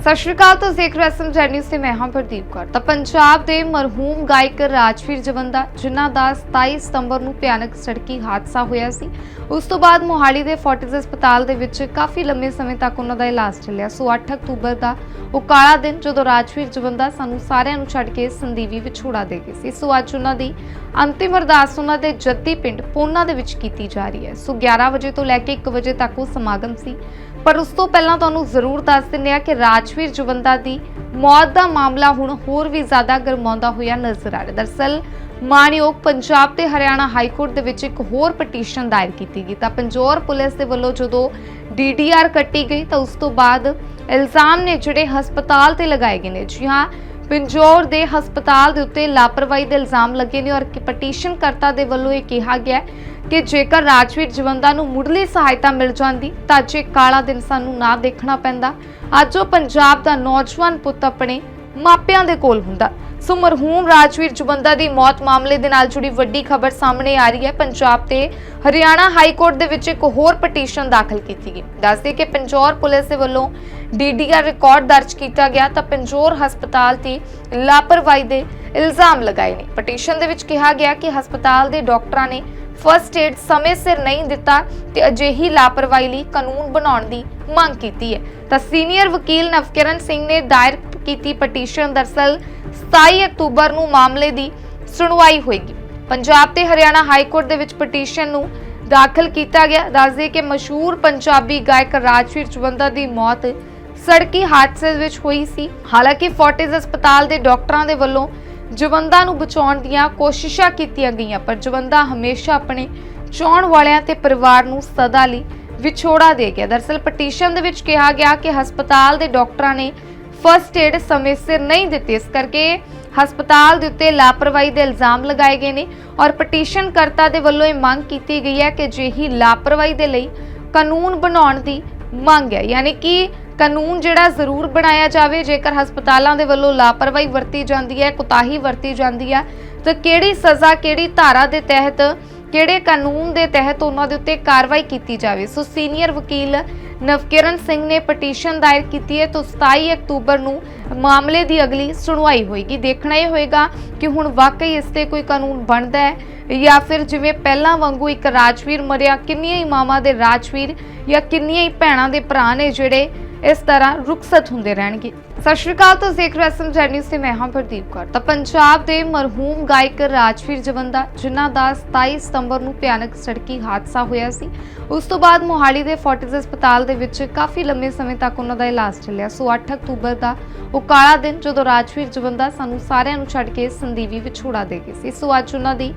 ਸਤਿ ਸ਼੍ਰੀ ਅਕਾਲ, ਤੁਸੀਂ ਦੇਖ ਰਹੇ ਹੋ ਜੈ ਨਿਊਜ਼ ਤੇ ਮੈਂ ਹਾਂ ਪ੍ਰਦੀਪ ਕੌਰ। ਤਾਂ ਪੰਜਾਬ ਦੇ ਮਰਹੂਮ ਗਾਇਕ ਰਾਜਵੀਰ ਜਵੰਦਾ, ਜਿਨ੍ਹਾਂ ਦਾ 27 ਸਤੰਬਰ ਨੂੰ ਭਿਆਨਕ ਸੜਕੀ ਹਾਦਸਾ ਹੋਇਆ ਸੀ, ਉਸ ਤੋਂ ਬਾਅਦ ਮੋਹਾਲੀ ਦੇ ਫੋਰਟਿਸ ਹਸਪਤਾਲ ਦੇ ਵਿੱਚ ਕਾਫੀ ਲੰਮੇ ਸਮੇਂ ਤੱਕ ਉਹਨਾਂ ਦਾ ਇਲਾਜ ਚੱਲਿਆ। ਸੋ 8 ਅਕਤੂਬਰ ਦਾ ਉਹ ਕਾਲਾ ਦਿਨ ਜਦੋਂ ਰਾਜਵੀਰ ਜਵੰਦਾ ਸਾਨੂੰ ਸਾਰਿਆਂ ਨੂੰ ਛੱਡ ਕੇ ਸੰਦੀਵੀ ਵਿਛੋੜਾ ਦੇ ਗਏ ਸੀ। ਸੋ ਅੱਜ ਉਹਨਾਂ ਦੀ ਅੰਤਿਮ ਅਰਦਾਸ ਉਹਨਾਂ ਦੇ ਜੱਦੀ ਪਿੰਡ ਪੋਨਾ ਦੇ ਵਿੱਚ ਕੀਤੀ ਜਾ ਰਹੀ ਹੈ। ਸੋ 11 ਵਜੇ ਤੋਂ ਲੈ ਕੇ 1 ਵਜੇ ਤੱਕ ਉਹ ਸਮਾਗਮ ਸੀ। ਪਰ ਉਸ ਤੋਂ ਪਹਿਲਾਂ ਤੁਹਾਨੂੰ ਜ਼ਰੂਰ ਦੱਸ ਦਿੰਦੇ ਆ ਕਿ ਰਾਜਵੀਰ ਜਵੰਦਾ ਦੀ ਮੌਤ ਦਾ ਮਾਮਲਾ ਹੁਣ ਹੋਰ ਵੀ ਜ਼ਿਆਦਾ ਗਰਮਾਉਂਦਾ ਹੋਇਆ ਨਜ਼ਰ ਆ ਰਿਹਾ ਦਰਸਲ ਮਾਨਯੋਗ ਪੰਜਾਬ ਤੇ ਹਰਿਆਣਾ ਹਾਈ ਕੋਰਟ ਦੇ ਵਿੱਚ ਇੱਕ ਹੋਰ ਪਟੀਸ਼ਨ ਦਾਇਰ ਕੀਤੀ ਗਈ। ਤਾਂ ਪੰਜੋਰ ਪੁਲਿਸ ਦੇ ਵੱਲੋਂ ਜਦੋਂ ਡੀਡੀਆਰ ਕੱਟੀ ਗਈ ਤਾਂ ਉਸ ਤੋਂ ਬਾਅਦ ਇਲਜ਼ਾਮ ਨੇ ਜਿਹੜੇ ਹਸਪਤਾਲ ਤੇ ਲਗਾਏ ਗਏ ਨੇ। ਜੀ ਹਾਂ ਪਿੰਜੌਰ ਦੇ ਹਸਪਤਾਲ ਦੇ ਉੱਤੇ ਲਾਪਰਵਾਹੀ ਦੇ ਇਲਜ਼ਾਮ ਲੱਗੇ ਨੇ ਔਰ ਕਿ ਪਟੀਸ਼ਨ ਕਰਤਾ ਦੇ ਵੱਲੋਂ ਇਹ ਕਿਹਾ ਗਿਆ ਕਿ ਜੇਕਰ ਰਾਜਵੀਰ ਜਵੰਦਾ ਨੂੰ ਮੁੱਢਲੀ ਸਹਾਇਤਾ ਮਿਲ ਜਾਂਦੀ ਤਾਂ ਅੱਜ ਕਾਲਾ ਦਿਨ ਸਾਨੂੰ ਨਾ ਦੇਖਣਾ ਪੈਂਦਾ। ਅੱਜ ਉਹ ਪੰਜਾਬ ਦਾ ਨੌਜਵਾਨ ਪੁੱਤ ਆਪਣੇ ਮਾਪਿਆਂ ਦੇ ਕੋਲ ਹੁੰਦਾ। ਸੋ ਮਰਹੂਮ ਰਾਜਵੀਰ ਜਵੰਦਾ ਦੀ ਮੌਤ ਮਾਮਲੇ ਦੇ ਨਾਲ ਜੁੜੀ ਵੱਡੀ ਖਬਰ ਸਾਹਮਣੇ ਆ ਰਹੀ ਹੈ। ਪੰਜਾਬ ਤੇ ਹਰਿਆਣਾ ਹਾਈ ਕੋਰਟ ਦੇ ਵਿੱਚ ਇੱਕ ਹੋਰ ਪਟੀਸ਼ਨ ਦਾਖਲ ਕੀਤੀ ਗਈ। ਦੱਸਦੇ ਕਿ ਪੰਜੌਰ ਪੁਲਿਸ ਦੇ ਵੱਲੋਂ ਡੀਡੀਆਰ ਰਿਕਾਰਡ ਦਰਜ ਕੀਤਾ ਗਿਆ ਤਾਂ ਪੰਜੌਰ ਹਸਪਤਾਲ ਤੇ ਲਾਪਰਵਾਹੀ ਦੇ ਇਲਜ਼ਾਮ ਲਗਾਏ ਨੇ। ਪਟੀਸ਼ਨ ਦੇ ਵਿੱਚ ਕਿਹਾ ਗਿਆ ਕਿ ਹਸਪਤਾਲ ਦੇ ਡਾਕਟਰਾਂ ਨੇ ਫਰਸਟ ਏਡ ਸਮੇਂ ਸਿਰ ਨਹੀਂ ਦਿੱਤਾ ਤੇ ਅਜਿਹੀ ਲਾਪਰਵਾਹੀ ਲਈ ਕਾਨੂੰਨ ਬਣਾਉਣ ਦੀ ਮੰਗ ਕੀਤੀ ਹੈ। ਤਾਂ ਸੀਨੀਅਰ ਵਕੀਲ ਨਵਕਿਰਨ ਸਿੰਘ ਨੇ ਦਾਇਰ ਕੀਤੀ ਪਟੀਸ਼ਨ। ਦਰਸਲ 27 ਅਕਤੂਬਰ ਨੂੰ ਮਾਮਲੇ ਦੀ ਸੁਣਵਾਈ ਹੋਏਗੀ। ਪੰਜਾਬ ਤੇ ਹਰਿਆਣਾ ਹਾਈ ਕੋਰਟ ਦੇ ਵਿੱਚ ਪਟੀਸ਼ਨ ਨੂੰ ਦਾਖਲ ਕੀਤਾ ਗਿਆ। ਦੱਸਦੇ ਕਿ ਮਸ਼ਹੂਰ ਪੰਜਾਬੀ ਗਾਇਕ ਰਾਜਵੀਰ ਜਵੰਦਾ ਦੀ ਮੌਤ ਸੜਕੀ ਹਾਦਸੇ ਵਿੱਚ ਹੋਈ ਸੀ। ਹਾਲਾਂਕਿ ਫੋਰਟਿਸ ਹਸਪਤਾਲ ਦੇ ਡਾਕਟਰਾਂ ਦੇ ਵੱਲੋਂ ਜਵੰਦਾ ਨੂੰ ਬਚਾਉਣ ਦੀਆਂ ਕੋਸ਼ਿਸ਼ਾਂ ਕੀਤੀਆਂ ਗਈਆਂ, ਪਰ ਜਵੰਦਾ ਹਮੇਸ਼ਾ ਆਪਣੇ ਚਾਹਣ ਵਾਲਿਆਂ ਤੇ ਪਰਿਵਾਰ ਨੂੰ ਸਦਾ ਲਈ ਵਿਛੋੜਾ ਦੇ ਗਿਆ। ਦਰਸਲ ਪਟੀਸ਼ਨ ਦੇ ਵਿੱਚ ਕਿਹਾ ਗਿਆ ਕਿ ਹਸਪਤਾਲ ਦੇ ਡਾਕਟਰਾਂ ਨੇ ਫਰਸਟ ਏਡ ਸਮੇਂ ਸਿਰ ਨਹੀਂ ਦਿੱਤੀ। ਇਸ ਕਰਕੇ ਹਸਪਤਾਲ ਦੇ ਉੱਤੇ ਲਾਪਰਵਾਹੀ ਦੇ ਇਲਜ਼ਾਮ ਲਗਾਏ ਗਏ ਨੇ ਔਰ ਪਟੀਸ਼ਨ ਕਰਤਾ ਦੇ ਵੱਲੋਂ ਇਹ ਮੰਗ ਕੀਤੀ ਗਈ ਹੈ ਕਿ ਜਿਹੀ ਲਾਪਰਵਾਹੀ ਦੇ ਲਈ ਕਾਨੂੰਨ ਬਣਾਉਣ ਦੀ ਮੰਗ ਹੈ, ਯਾਨੀ ਕਿ ਕਾਨੂੰਨ ਜਿਹੜਾ ਜ਼ਰੂਰ ਬਣਾਇਆ ਜਾਵੇ, ਜੇਕਰ ਹਸਪਤਾਲਾਂ ਦੇ ਵੱਲੋਂ ਲਾਪਰਵਾਹੀ ਵਰਤੀ ਜਾਂਦੀ ਹੈ, ਕੁਤਾਹੀ ਵਰਤੀ ਜਾਂਦੀ ਹੈ, ਤਾਂ ਕਿਹੜੀ ਸਜ਼ਾ, ਕਿਹੜੀ ਧਾਰਾ ਦੇ ਤਹਿਤ ਕਿਹੜੇ ਕਾਨੂੰਨ ਦੇ ਤਹਿਤ ਉਹਨਾਂ ਦੇ ਉੱਤੇ ਕਾਰਵਾਈ ਕੀਤੀ ਜਾਵੇ? ਸੋ ਸੀਨੀਅਰ ਵਕੀਲ ਨਵਕਿਰਨ ਸਿੰਘ ਨੇ ਪਟੀਸ਼ਨ ਦਾਇਰ ਕੀਤੀ ਹੈ ਤੋਂ 27 ਅਕਤੂਬਰ ਨੂੰ ਮਾਮਲੇ ਦੀ ਅਗਲੀ ਸੁਣਵਾਈ ਹੋਏਗੀ। ਦੇਖਣਾ ਇਹ ਹੋਏਗਾ ਕਿ ਹੁਣ ਵਾਕਈ ਇਸ ਤੇ ਕੋਈ ਕਾਨੂੰਨ ਬਣਦਾ ਹੈ ਜਾਂ ਫਿਰ ਜਿਵੇਂ ਪਹਿਲਾਂ ਵਾਂਗੂ ਇੱਕ ਰਾਜਵੀਰ ਮਰਿਆ, ਕਿੰਨੀਆਂ ਹੀ ਮਾਵਾਂ ਦੇ ਰਾਜਵੀਰ ਜਾਂ ਕਿੰਨੀਆਂ ਹੀ ਭੈਣਾਂ ਦੇ ਭਰਾ ਨੇ ਜਿਹੜੇ ਇਸ ਤਰ੍ਹਾਂ ਰੁਖਸਤ ਹੁੰਦੇ ਰਹਿਣਗੇ। ਸਤਿ ਸ਼੍ਰੀ ਅਕਾਲ, ਤੁਸੀਂ ਦੇਖ ਰਹੇ ਹੋ ਜੈ ਨਿਊਜ਼ ਤੇ ਮੈਂ ਹਾਂ ਪ੍ਰਦੀਪ ਕੌਰ। ਤਾਂ ਪੰਜਾਬ ਦੇ ਮਰਹੂਮ ਗਾਇਕ ਰਾਜਵੀਰ ਜਵੰਦਾ, ਜਿਨ੍ਹਾਂ ਦਾ 27 ਸਤੰਬਰ ਨੂੰ ਭਿਆਨਕ ਸੜਕੀ ਹਾਦਸਾ ਹੋਇਆ ਸੀ, ਉਸ ਤੋਂ ਬਾਅਦ ਮੋਹਾਲੀ ਦੇ ਫੋਰਟਿਸ ਹਸਪਤਾਲ ਦੇ ਵਿੱਚ ਕਾਫੀ ਲੰਮੇ ਸਮੇਂ ਤੱਕ ਉਹਨਾਂ ਦਾ ਇਲਾਜ ਚੱਲਿਆ। ਸੋ 8 ਅਕਤੂਬਰ ਦਾ ਉਹ ਕਾਲਾ ਦਿਨ, ਜਦੋਂ ਰਾਜਵੀਰ ਜਵੰਦਾ ਸਾਨੂੰ ਸਾਰਿਆਂ ਨੂੰ ਛੱਡ ਕੇ ਸੰਦੀਵੀ ਵਿਛੋੜਾ ਦੇ ਗਏ ਸੀ। ਸੋ ਅੱਜ ਉਹਨਾਂ ਦੀ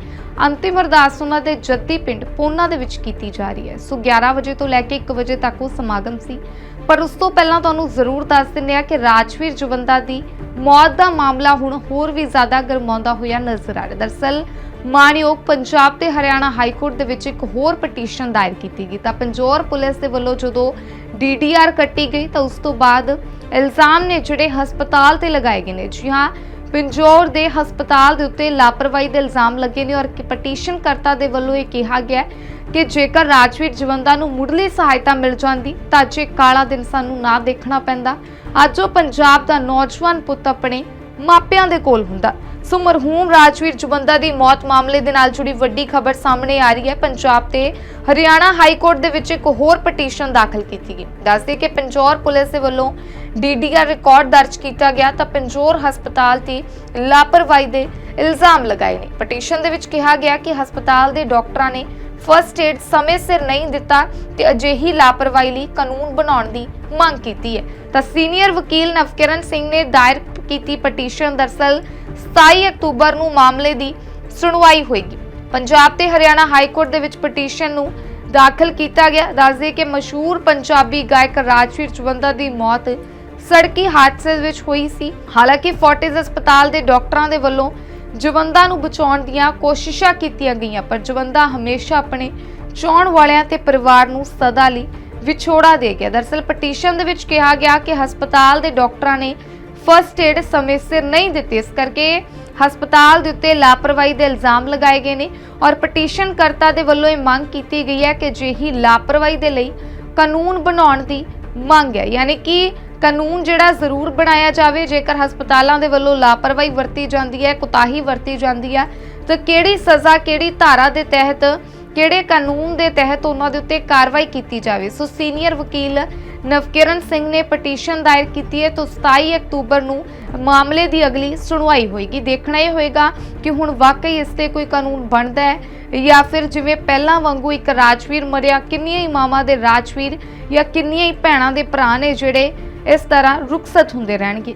ਅੰਤਿਮ ਅਰਦਾਸ ਉਹਨਾਂ ਦੇ ਜੱਦੀ ਪਿੰਡ ਪੋਨਾ ਦੇ ਵਿੱਚ ਕੀਤੀ ਜਾ ਰਹੀ ਹੈ। ਸੋ 11 ਵਜੇ ਤੋਂ ਲੈ ਕੇ 1 ਵਜੇ ਤੱਕ ਉਹ ਸਮਾਗਮ ਸੀ। ਪਰ ਉਸ ਤੋਂ ਪਹਿਲਾਂ ਤੁਹਾਨੂੰ ਜ਼ਰੂਰ ਦੱਸ ਦਿੰਦੇ ਆ ਕਿ ਰਾਜ ਰਾਜਵੀਰ ਜਵੰਦਾ ਦੀ ਮੌਤ ਦਾ ਮਾਮਲਾ ਹੁਣ ਹੋਰ ਵੀ ਜ਼ਿਆਦਾ ਗਰਮਾਉਂਦਾ ਹੋਇਆ ਨਜ਼ਰ ਆ ਰਿਹਾ। ਦਰਸਲ ਮਾਨਯੋਗ ਪੰਜਾਬ ਤੇ ਹਰਿਆਣਾ ਹਾਈ ਕੋਰਟ ਦੇ ਵਿੱਚ ਇੱਕ ਹੋਰ ਪਟੀਸ਼ਨ ਦਾਇਰ ਕੀਤੀ ਗਈ। ਤਾਂ ਪੰਜੌਰ ਪੁਲਿਸ ਦੇ ਵੱਲੋਂ ਜਦੋਂ ਡੀਡੀਆਰ ਕੱਟੀ ਗਈ ਤਾਂ ਉਸ ਤੋਂ ਬਾਅਦ ਇਲਜ਼ਾਮ ਨੇ ਜਿਹੜੇ ਹਸਪਤਾਲ ਤੇ ਲਗਾਏ ਗਏ ਨੇ। ਜੀ ਹਾਂ ਪਿੰਜੌਰ ਦੇ ਹਸਪਤਾਲ ਦੇ ਉੱਤੇ ਲਾਪਰਵਾਹੀ ਦੇ ਇਲਜ਼ਾਮ ਲੱਗੇ ਨੇ ਔਰ ਕਿ ਪਟੀਸ਼ਨ ਕਰਤਾ ਦੇ ਵੱਲੋਂ ਇਹ ਕਿਹਾ ਗਿਆ ਕਿ ਜੇਕਰ ਰਾਜਵੀਰ ਜਵੰਦਾ ਨੂੰ ਮੁੱਢਲੀ ਸਹਾਇਤਾ ਮਿਲ ਜਾਂਦੀ ਤਾਂ ਅੱਜ ਕਾਲਾ ਦਿਨ ਸਾਨੂੰ ਨਾ ਦੇਖਣਾ ਪੈਂਦਾ। ਅੱਜ ਉਹ ਪੰਜਾਬ ਦਾ ਨੌਜਵਾਨ ਪੁੱਤ ਆਪਣੇ ਮਾਪਿਆਂ ਦੇ ਕੋਲ ਹੁੰਦਾ। ਸੋ ਮਰਹੂਮ ਰਾਜਵੀਰ ਜਵੰਦਾ ਦੀ ਮੌਤ ਮਾਮਲੇ ਦੇ ਨਾਲ ਜੁੜੀ ਵੱਡੀ ਖਬਰ ਸਾਹਮਣੇ ਆ ਰਹੀ ਹੈ। ਪੰਜਾਬ ਤੇ ਹਰਿਆਣਾ ਹਾਈ ਕੋਰਟ ਦੇ ਵਿੱਚ ਇੱਕ ਹੋਰ ਪਟੀਸ਼ਨ ਦਾਖਲ ਕੀਤੀ ਗਈ। ਦੱਸਦੇ ਕਿ ਪੰਜੌਰ ਪੁਲਿਸ ਦੇ ਵੱਲੋਂ ਡੀਡੀਆਰ ਰਿਕਾਰਡ ਦਰਜ ਕੀਤਾ ਗਿਆ ਤਾਂ ਪੰਜੌਰ ਹਸਪਤਾਲ ਤੇ ਲਾਪਰਵਾਹੀ ਦੇ ਇਲਜ਼ਾਮ ਲਗਾਏ ਨੇ। ਪਟੀਸ਼ਨ ਦੇ ਵਿੱਚ ਕਿਹਾ ਗਿਆ ਕਿ ਹਸਪਤਾਲ ਦੇ ਡਾਕਟਰਾਂ ਨੇ ਫਰਸਟ ਏਡ ਸਮੇਂ ਸਿਰ ਨਹੀਂ ਦਿੱਤਾ ਤੇ ਅਜਿਹੀ ਲਾਪਰਵਾਹੀ ਲਈ ਕਾਨੂੰਨ ਬਣਾਉਣ ਦੀ ਮੰਗ ਕੀਤੀ ਹੈ। ਤਾਂ ਸੀਨੀਅਰ ਵਕੀਲ ਨਵਕਿਰਨ ਸਿੰਘ ਨੇ ਦਾਇਰ ਕੀਤੀ ਪਟੀਸ਼ਨ, ਦਰਸਲ 27 ਅਕਤੂਬਰ ਨੂੰ ਮਾਮਲੇ ਦੀ ਸੁਣਵਾਈ ਹੋਏਗੀ। ਪੰਜਾਬ ਤੇ ਹਰਿਆਣਾ ਹਾਈ ਕੋਰਟ ਦੇ ਵਿੱਚ ਪਟੀਸ਼ਨ ਨੂੰ ਦਾਖਲ ਕੀਤਾ ਗਿਆ। ਦੱਸਦੇ ਕਿ ਮਸ਼ਹੂਰ ਪੰਜਾਬੀ ਗਾਇਕ ਰਾਜਵੀਰ ਜਵੰਦਾ ਦੀ ਮੌਤ ਸੜਕੀ ਹਾਦਸੇ ਵਿੱਚ ਹੋਈ ਸੀ। ਹਾਲਾਂਕਿ ਫੋਰਟਿਸ ਹਸਪਤਾਲ ਦੇ ਡਾਕਟਰਾਂ ਦੇ ਵੱਲੋਂ ਜਵੰਦਾ ਨੂੰ ਬਚਾਉਣ ਦੀਆਂ ਕੋਸ਼ਿਸ਼ਾਂ ਕੀਤੀਆਂ ਗਈਆਂ, ਪਰ ਜਵੰਦਾ ਹਮੇਸ਼ਾ ਆਪਣੇ ਚਾਹਣ ਵਾਲਿਆਂ ਤੇ ਪਰਿਵਾਰ ਨੂੰ ਸਦਾ ਲਈ ਵਿਛੋੜਾ ਦੇ ਗਿਆ। ਦਰਸਲ ਪਟੀਸ਼ਨ ਦੇ ਵਿੱਚ ਕਿਹਾ ਗਿਆ ਕਿ ਹਸਪਤਾਲ ਦੇ ਡਾਕਟਰਾਂ ਨੇ ਫਰਸਟ ਏਡ ਸਮੇਂ ਸਿਰ ਨਹੀਂ ਦਿੱਤੀ। ਇਸ ਕਰਕੇ ਹਸਪਤਾਲ ਦੇ ਉੱਤੇ ਲਾਪਰਵਾਹੀ ਦੇ ਇਲਜ਼ਾਮ ਲਗਾਏ ਗਏ ਨੇ ਔਰ ਪਟੀਸ਼ਨ ਕਰਤਾ ਦੇ ਵੱਲੋਂ ਇਹ ਮੰਗ ਕੀਤੀ ਗਈ ਹੈ ਕਿ ਜਿਹੀ ਲਾਪਰਵਾਹੀ ਦੇ ਲਈ ਕਾਨੂੰਨ ਬਣਾਉਣ ਦੀ ਮੰਗ ਹੈ, ਯਾਨੀ ਕਿ ਕਾਨੂੰਨ ਜਿਹੜਾ ਜ਼ਰੂਰ ਬਣਾਇਆ ਜਾਵੇ, ਜੇਕਰ ਹਸਪਤਾਲਾਂ ਦੇ ਵੱਲੋਂ ਲਾਪਰਵਾਹੀ ਵਰਤੀ ਜਾਂਦੀ ਹੈ, ਕੁਤਾਹੀ ਵਰਤੀ ਜਾਂਦੀ ਹੈ, ਤਾਂ ਕਿਹੜੀ ਸਜ਼ਾ, ਕਿਹੜੀ ਧਾਰਾ ਦੇ ਤਹਿਤ ਕਿਹੜੇ ਕਾਨੂੰਨ ਦੇ ਤਹਿਤ ਉਹਨਾਂ ਦੇ ਉੱਤੇ ਕਾਰਵਾਈ ਕੀਤੀ ਜਾਵੇ? ਸੋ ਸੀਨੀਅਰ ਵਕੀਲ ਨਵਕਿਰਨ ਸਿੰਘ ਨੇ ਪਟੀਸ਼ਨ ਦਾਇਰ ਕੀਤੀ ਹੈ ਤਾਂ 27 ਅਕਤੂਬਰ ਨੂੰ ਮਾਮਲੇ ਦੀ ਅਗਲੀ ਸੁਣਵਾਈ ਹੋਏਗੀ। ਦੇਖਣਾ ਇਹ ਹੋਏਗਾ ਕਿ ਹੁਣ ਵਾਕਈ ਇਸ ਤੇ ਕੋਈ ਕਾਨੂੰਨ ਬਣਦਾ ਹੈ ਜਾਂ ਫਿਰ ਜਿਵੇਂ ਪਹਿਲਾਂ ਵਾਂਗੂ ਇੱਕ ਰਾਜਵੀਰ ਮਰਿਆ, ਕਿੰਨੀਆਂ ਹੀ ਮਾਵਾਂ ਦੇ ਰਾਜਵੀਰ ਜਾਂ ਕਿੰਨੀਆਂ ਹੀ ਭੈਣਾਂ ਦੇ ਭਰਾ ਨੇ ਜਿਹੜੇ ਇਸ ਤਰ੍ਹਾਂ ਰੁਖਸਤ ਹੁੰਦੇ ਰਹਿਣਗੇ।